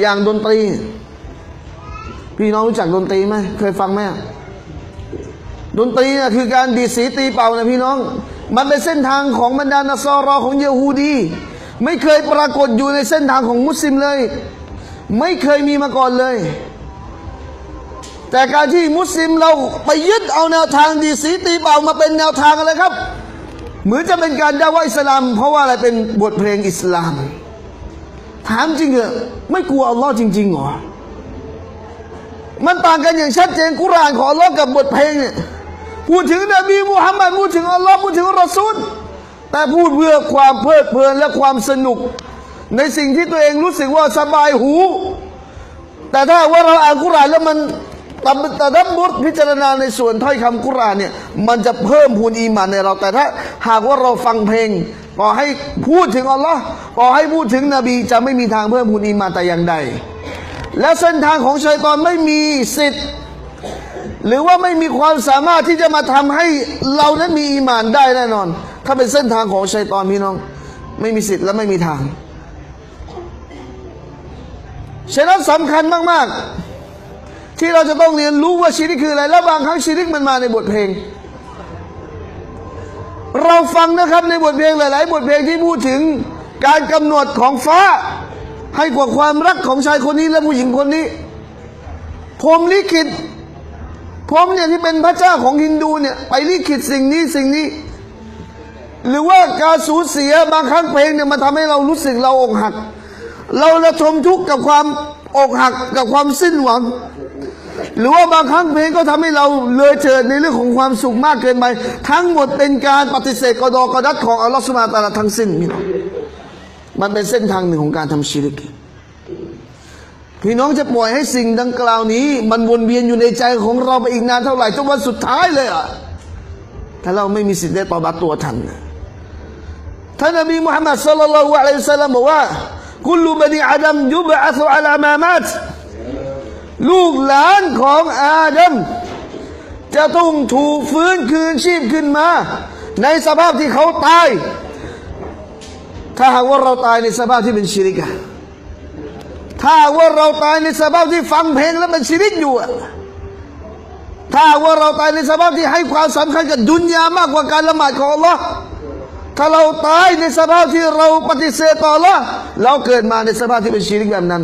อย่างดนตรี พี่น้องรู้จักดนตรีไหมเคยฟังไหมดนตรีน่ะคือการดีดสีตีเป่านะพี่น้อง มันเป็นเส้นทางของบรรดานัสรอของเยฮูดี ไม่เคยปรากฏอยู่ในเส้นทางของมุสลิมเลย ไม่เคยมีมาก่อนเลย แต่การที่มุสลิมเราไปยึดเอาแนวทางดีสีตีเป่ามาเป็นแนวทางอะไรครับ เหมือนจะเป็นการด่าว่าอิสลาม เพราะว่าอะไรเป็นบทเพลงอิสลาม ถามจริงเหรอไม่กลัวอัลลอฮ์จริงๆเหรอมันต่างกันอย่างชัดเจนกุรานของอัลลอฮ์กับบทเพลงเนี่ยพูดถึงนบีมุฮัมมัดพูดถึงอัลลอฮ์พูดถึงรอซูลแต่พูดเพื่อความเพลิดเพลินและความสนุก ในสิ่งที่ตัวเองรู้สึกว่าสบายหู แต่ถ้าว่าเราอ่านกุรานแล้วมัน ตำแต่ถ้าบุตพิจารณาในส่วนถ้อยคำกุรานเนี่ยมันจะเพิ่มพูนอีมันในเรา แต่ถ้าหากว่าเราฟังเพลงต่อให้พูดถึงอัลลอฮ์ต่อให้พูดถึงนบีจะไม่มีทางเพิ่มพูนอีมันแต่อย่างใด และเส้นทางของชัยตอนไม่มีสิทธิ์ หรือว่าไม่มีความสามารถที่จะมาทำให้เรานั้นมีอีมานได้แน่นอน ถ้าเป็นเส้นทางของชัยตอนพี่น้อง ไม่มีสิทธิ์และไม่มีทางฉะนั้นสำคัญมาก ๆ ที่เราจะต้องเรียนรู้ว่าชีริกคืออะไร และบางครั้งชีริกมันมาในบทเพลง เราฟังนะครับในบทเพลงหลาย ๆ บทเพลงที่พูดถึงการกำหนดของฟ้า ให้กว่าความรักของชายคนนี้และผู้หญิงคนนี้ผมลิขิตผมเนี่ยที่เป็นพระเจ้าของฮินดูเนี่ยไปลิขิตสิ่งนี้สิ่งนี้ หรือว่าการสูญเสียบางครั้งเพลงเนี่ยมันทำให้เรารู้สึกเราอกหัก เราระทมทุกข์กับความอกหักกับความสิ้นหวัง หรือว่าบางครั้งเพลงก็ทำให้เราเลยเถิดในเรื่องของความสุขมากเกินไป ทั้งหมดเป็นการปฏิเสธกอดอกอดัดของอัลลอฮฺสุบฮาตาลาทั้งสิ้นพี่น้องมันเป็นเส้นทางหนึ่งของการทำชิริกพี่น้องจะปล่อยให้สิ่งดังกล่าวนี้ มันวนเวียนอยู่ในใจของเราไปอีกนานเท่าไหร่จนวันสุดท้ายเลยอะถ้าเราไม่มีสิทธิ์ได้ตอบัตตัวทันนท่านนบีมุฮัมมัดสัลลัลลอฮุอะลัยฮิวะสัลลัมบอกว่าคุลูบนีอาดัมยุบอะซุอะ ลูกหลานของอาดัมจะต้องถูกฟื้นคืนชีพขึ้นมา ในสภาพที่เขาตาย ถ้าหากว่าเราตายในสภาพที่เป็นชิริกะถ้าว่าเราตายในสภาพที่ฟังเพลงแล้วเป็นชีวิตอยู่ถ้าว่าเราตายในสภาพที่ให้ความสำคัญกับดุนยามากกว่าการละหมาดของอัลอถ้าเราตายในสภาพที่เราปฏิเสธต่อลลอฮ์เราเกิดมาในสภาพที่เป็นชีริกแบบนั้น